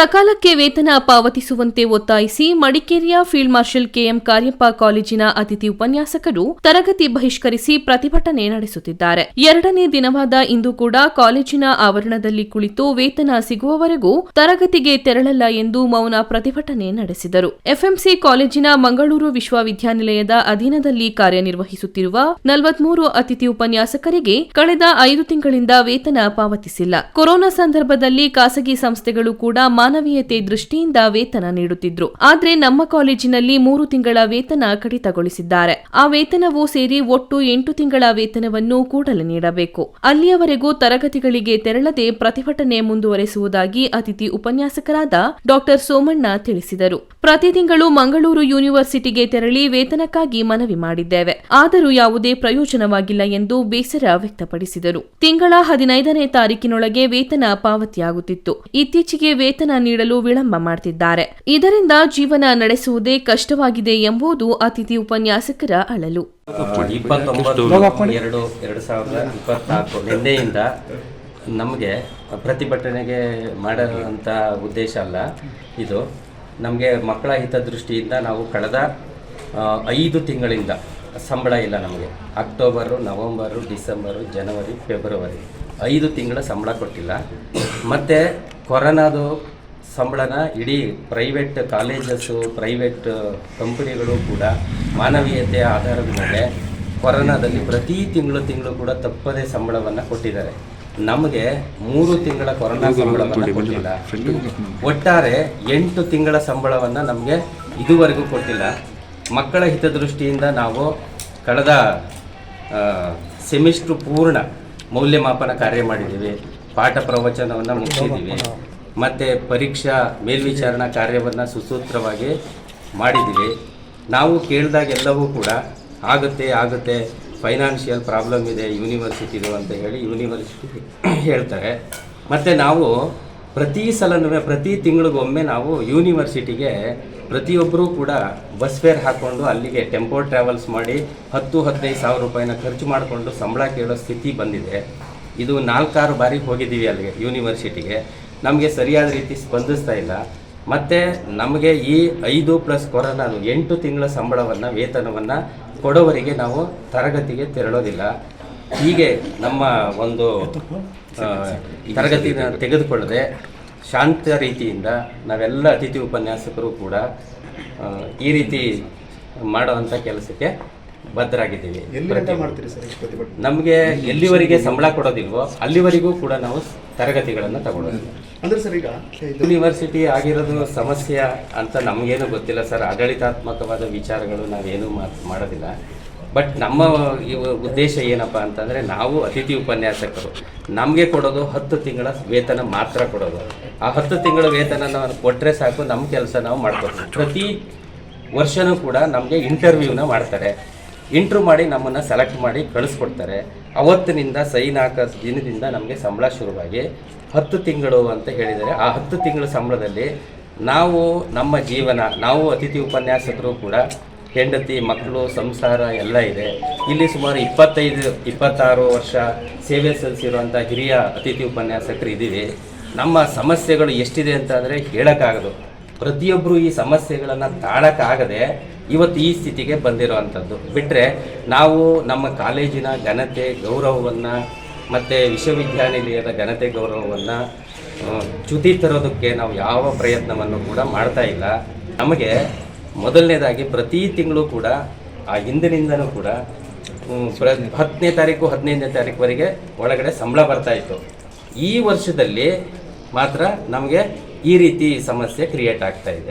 ಸಕಾಲಕ್ಕೆ ವೇತನ ಪಾವತಿಸುವಂತೆ ಒತ್ತಾಯಿಸಿ ಮಡಿಕೇರಿಯ ಫೀಲ್ಡ್ ಮಾರ್ಷಲ್ ಕೆಎಂ ಕಾರ್ಯಪ್ಪ ಕಾಲೇಜಿನ ಅತಿಥಿ ಉಪನ್ಯಾಸಕರು ತರಗತಿ ಬಹಿಷ್ಕರಿಸಿ ಪ್ರತಿಭಟನೆ ನಡೆಸುತ್ತಿದ್ದಾರೆ. ಎರಡನೇ ದಿನವಾದ ಇಂದು ಕೂಡ ಕಾಲೇಜಿನ ಆವರಣದಲ್ಲಿ ಕುಳಿತು ವೇತನ ಸಿಗುವವರೆಗೂ ತರಗತಿಗೆ ತೆರಳಲ್ಲ ಎಂದು ಮೌನ ಪ್ರತಿಭಟನೆ ನಡೆಸಿದರು. ಎಫ್ಎಂಸಿ ಕಾಲೇಜಿನ ಮಂಗಳೂರು ವಿಶ್ವವಿದ್ಯಾನಿಲಯದ ಅಧೀನದಲ್ಲಿ ಕಾರ್ಯನಿರ್ವಹಿಸುತ್ತಿರುವ ನಲವತ್ಮೂರು ಅತಿಥಿ ಉಪನ್ಯಾಸಕರಿಗೆ ಕಳೆದ ಐದು ತಿಂಗಳಿಂದ ವೇತನ ಪಾವತಿಸಿಲ್ಲ. ಕೊರೋನಾ ಸಂದರ್ಭದಲ್ಲಿ ಖಾಸಗಿ ಸಂಸ್ಥೆಗಳು ಕೂಡ ಮಾನವೀಯತೆ ದೃಷ್ಟಿಯಿಂದ ವೇತನ ನೀಡುತ್ತಿದ್ರು. ಆದರೆ ನಮ್ಮ ಕಾಲೇಜಿನಲ್ಲಿ ಮೂರು ತಿಂಗಳ ವೇತನ ಕಡಿತಗೊಳಿಸಿದ್ದಾರೆ. ಆ ವೇತನವೂ ಸೇರಿ ಒಟ್ಟು ಎಂಟು ತಿಂಗಳ ವೇತನವನ್ನು ಕೂಡಲೇ ನೀಡಬೇಕು. ಅಲ್ಲಿಯವರೆಗೂ ತರಗತಿಗಳಿಗೆ ತೆರಳದೆ ಪ್ರತಿಭಟನೆ ಮುಂದುವರೆಸುವುದಾಗಿ ಅತಿಥಿ ಉಪನ್ಯಾಸಕರಾದ ಡಾಕ್ಟರ್ ಸೋಮಣ್ಣ ತಿಳಿಸಿದರು. ಪ್ರತಿ ತಿಂಗಳು ಮಂಗಳೂರು ಯೂನಿವರ್ಸಿಟಿಗೆ ತೆರಳಿ ವೇತನಕ್ಕಾಗಿ ಮನವಿ ಮಾಡಿದ್ದೇವೆ. ಆದರೂ ಯಾವುದೇ ಪ್ರಯೋಜನವಾಗಿಲ್ಲ ಎಂದು ಬೇಸರ ವ್ಯಕ್ತಪಡಿಸಿದರು. ತಿಂಗಳ ಹದಿನೈದನೇ ತಾರೀಕಿನೊಳಗೆ ವೇತನ ಪಾವತಿಯಾಗುತ್ತಿತ್ತು. ಇತ್ತೀಚೆಗೆ ವೇತನ ನೀಡಲು ವಿಳಂಬ ಮಾಡುತ್ತಿದ್ದಾರೆ ಇದರಿಂದ ಜೀವನ ನಡೆಸುವುದೇ ಕಷ್ಟವಾಗಿದೆ ಎಂಬುದು ಅತಿಥಿ ಉಪನ್ಯಾಸಕರ ಅಳಲು. ನಮಗೆ ಪ್ರತಿಭಟನೆಗೆ ಮಾಡೋಂಥ ಉದ್ದೇಶ ಅಲ್ಲ ಇದು. ನಮಗೆ ಮಕ್ಕಳ ಹಿತದೃಷ್ಟಿಯಿಂದ ನಾವು ಕಳೆದ ಐದು ತಿಂಗಳಿಂದ ಸಂಬಳ ಇಲ್ಲ ನಮಗೆ. ಅಕ್ಟೋಬರು, ನವಂಬರು, ಡಿಸೆಂಬರು, ಜನವರಿ, ಫೆಬ್ರವರಿ. ಐದು ತಿಂಗಳ ಸಂಬಳ ಕೊಟ್ಟಿಲ್ಲ. ಮತ್ತು ಕೊರೋನಾದು ಸಂಬಳನ ಇಡೀ ಪ್ರೈವೇಟ್ ಕಾಲೇಜಸ್ಸು ಪ್ರೈವೇಟ್ ಕಂಪನಿಗಳು ಕೂಡ ಮಾನವೀಯತೆಯ ಆಧಾರದ ಮೇಲೆ ಕೊರೋನಾದಲ್ಲಿ ಪ್ರತಿ ತಿಂಗಳು ತಿಂಗಳು ಕೂಡ ತಪ್ಪದೇ ಸಂಬಳವನ್ನು ಕೊಟ್ಟಿದ್ದಾರೆ. ನಮಗೆ ಮೂರು ತಿಂಗಳ ಕೊರೋನಾ ಸಂಬಳವನ್ನು ಕೊಟ್ಟಿಲ್ಲ. ಒಟ್ಟಾರೆ ಎಂಟು ತಿಂಗಳ ಸಂಬಳವನ್ನು ನಮಗೆ ಇದುವರೆಗೂ ಕೊಟ್ಟಿಲ್ಲ. ಮಕ್ಕಳ ಹಿತದೃಷ್ಟಿಯಿಂದ ನಾವು ಕಳೆದ ಸೆಮಿಸ್ಟ್ರು ಪೂರ್ಣ ಮೌಲ್ಯಮಾಪನ ಕಾರ್ಯ ಮಾಡಿದ್ದೀವಿ. ಪಾಠ ಪ್ರವಚನವನ್ನು ಮುಗಿಸಿದ್ದೀವಿ. ಮತ್ತು ಪರೀಕ್ಷಾ ಮೇಲ್ವಿಚಾರಣಾ ಕಾರ್ಯವನ್ನು ಸುಸೂತ್ರವಾಗಿ ಮಾಡಿದ್ದೀವಿ. ನಾವು ಕೇಳಿದಾಗೆಲ್ಲವೂ ಕೂಡ ಆಗುತ್ತೆ ಆಗುತ್ತೆ ಫೈನಾನ್ಷಿಯಲ್ ಪ್ರಾಬ್ಲಮ್ ಇದೆ ಯೂನಿವರ್ಸಿಟಿದು ಅಂತ ಹೇಳಿ ಯೂನಿವರ್ಸಿಟಿ ಹೇಳ್ತಾರೆ. ಮತ್ತು ನಾವು ಪ್ರತಿ ಸಲನೂ, ಪ್ರತಿ ತಿಂಗಳಿಗೊಮ್ಮೆ ನಾವು ಯೂನಿವರ್ಸಿಟಿಗೆ ಪ್ರತಿಯೊಬ್ಬರೂ ಕೂಡ ಬಸ್ ಫೇರ್ ಹಾಕ್ಕೊಂಡು ಅಲ್ಲಿಗೆ ಟೆಂಪೋ ಟ್ರಾವೆಲ್ಸ್ ಮಾಡಿ ಹತ್ತು, ಹದಿನೈದು ಸಾವಿರ ರೂಪಾಯಿನ ಖರ್ಚು ಮಾಡಿಕೊಂಡು ಸಂಬಳ ಕೇಳೋ ಸ್ಥಿತಿ ಬಂದಿದೆ. ಇದು ನಾಲ್ಕಾರು ಬಾರಿ ಹೋಗಿದ್ದೀವಿ ಅಲ್ಲಿಗೆ ಯೂನಿವರ್ಸಿಟಿಗೆ. ನಮಗೆ ಸರಿಯಾದ ರೀತಿ ಸ್ಪಂದಿಸ್ತಾ ಇಲ್ಲ. ಮತ್ತು ನಮಗೆ ಈ ಐದು ಪ್ಲಸ್ ಕೊರೋನಾ ಎಂಟು ತಿಂಗಳ ಸಂಬಳವನ್ನು, ವೇತನವನ್ನು ಕೊಡೋವರಿಗೆ ನಾವು ತರಗತಿಗೆ ತೆರಳೋದಿಲ್ಲ. ಹೀಗೆ ನಮ್ಮ ಒಂದು ತರಗತಿನ ತೆಗೆದುಕೊಳ್ಳದೆ ಶಾಂತ ರೀತಿಯಿಂದ ನಾವೆಲ್ಲ ಅತಿಥಿ ಉಪನ್ಯಾಸಕರು ಕೂಡ ಈ ರೀತಿ ಮಾಡುವಂಥ ಕೆಲಸಕ್ಕೆ ಬದ್ಧರಾಗಿದ್ದೀವಿ ನಮಗೆ ಎಲ್ಲಿವರೆಗೆ ಸಂಬಳ ಕೊಡೋದಿಲ್ವೋ ಅಲ್ಲಿವರೆಗೂ ಕೂಡ ನಾವು ತರಗತಿಗಳನ್ನು ತಗೊಳ್ಳೋದು. ಅಂದ್ರೆ ಸರ್ ಈಗ ಯೂನಿವರ್ಸಿಟಿ ಆಗಿರೋದು ಸಮಸ್ಯೆ ಅಂತ ನಮಗೇನು ಗೊತ್ತಿಲ್ಲ ಸರ್. ಆಡಳಿತಾತ್ಮಕವಾದ ವಿಚಾರಗಳು ನಾವೇನು ಮಾಡೋದಿಲ್ಲ. ಬಟ್ ನಮ್ಮ ಉದ್ದೇಶ ಏನಪ್ಪ ಅಂತಂದರೆ ನಾವು ಅತಿಥಿ ಉಪನ್ಯಾಸಕರು. ನಮಗೆ ಕೊಡೋದು ಹತ್ತು ತಿಂಗಳ ವೇತನ ಮಾತ್ರ ಕೊಡೋದು. ಆ ಹತ್ತು ತಿಂಗಳ ವೇತನ ನಾವು ಕೊಟ್ಟರೆ ಸಾಕು ನಮ್ಮ ಕೆಲಸ ನಾವು ಮಾಡ್ಕೊತೀವಿ. ಪ್ರತಿ ವರ್ಷನೂ ಕೂಡ ನಮಗೆ ಇಂಟರ್ವ್ಯೂನ ಮಾಡ್ತಾರೆ. ಇಂಟ್ರ್ಯೂ ಮಾಡಿ ನಮ್ಮನ್ನು ಸೆಲೆಕ್ಟ್ ಮಾಡಿ ಕಳಿಸ್ಕೊಡ್ತಾರೆ. ಅವತ್ತಿನಿಂದ ಸೈನ್ ಹಾಕೋ ದಿನದಿಂದ ನಮಗೆ ಸಂಬಳ ಶುರುವಾಗಿ ಹತ್ತು ತಿಂಗಳು ಅಂತ ಹೇಳಿದರೆ ಆ ಹತ್ತು ತಿಂಗಳ ಸಂಬಳದಲ್ಲಿ ನಾವು ನಮ್ಮ ಜೀವನ, ನಾವು ಅತಿಥಿ ಉಪನ್ಯಾಸಕರು ಕೂಡ ಹೆಂಡತಿ, ಮಕ್ಕಳು, ಸಂಸಾರ ಎಲ್ಲ ಇದೆ. ಇಲ್ಲಿ ಸುಮಾರು ಇಪ್ಪತ್ತೈದು, ಇಪ್ಪತ್ತಾರು ವರ್ಷ ಸೇವೆ ಸಲ್ಲಿಸಿರುವಂಥ ಹಿರಿಯ ಅತಿಥಿ ಉಪನ್ಯಾಸಕರು ಇದ್ದೀವಿ. ನಮ್ಮ ಸಮಸ್ಯೆಗಳು ಎಷ್ಟಿದೆ ಅಂತಂದರೆ ಹೇಳೋಕ್ಕಾಗದು. ಪ್ರತಿಯೊಬ್ಬರು ಈ ಸಮಸ್ಯೆಗಳನ್ನು ತಾಳಕ್ಕಾಗದೆ ಇವತ್ತು ಈ ಸ್ಥಿತಿಗೆ ಬಂದಿರುವಂಥದ್ದು ಬಿಟ್ಟರೆ ನಾವು ನಮ್ಮ ಕಾಲೇಜಿನ ಘನತೆ, ಗೌರವವನ್ನು ಮತ್ತು ವಿಶ್ವವಿದ್ಯಾನಿಲಯದ ಘನತೆ, ಗೌರವವನ್ನು ಚ್ಯುತಿ ತರೋದಕ್ಕೆ ನಾವು ಯಾವ ಪ್ರಯತ್ನವನ್ನು ಕೂಡ ಮಾಡ್ತಾ ಇಲ್ಲ. ನಮಗೆ ಮೊದಲನೇದಾಗಿ ಪ್ರತಿ ತಿಂಗಳು ಕೂಡ ಆ ಹಿಂದಿನಿಂದನೂ ಕೂಡ ಪ್ರ, ಹತ್ತನೇ ತಾರೀಕು, ಹದಿನೈದನೇ ತಾರೀಕುವರೆಗೆ ಒಳಗಡೆ ಸಂಬಳ ಬರ್ತಾ ಇತ್ತು. ಈ ವರ್ಷದಲ್ಲಿ ಮಾತ್ರ ನಮಗೆ ಈ ರೀತಿ ಸಮಸ್ಯೆ ಕ್ರಿಯೇಟ್ ಆಗ್ತಾ ಇದೆ.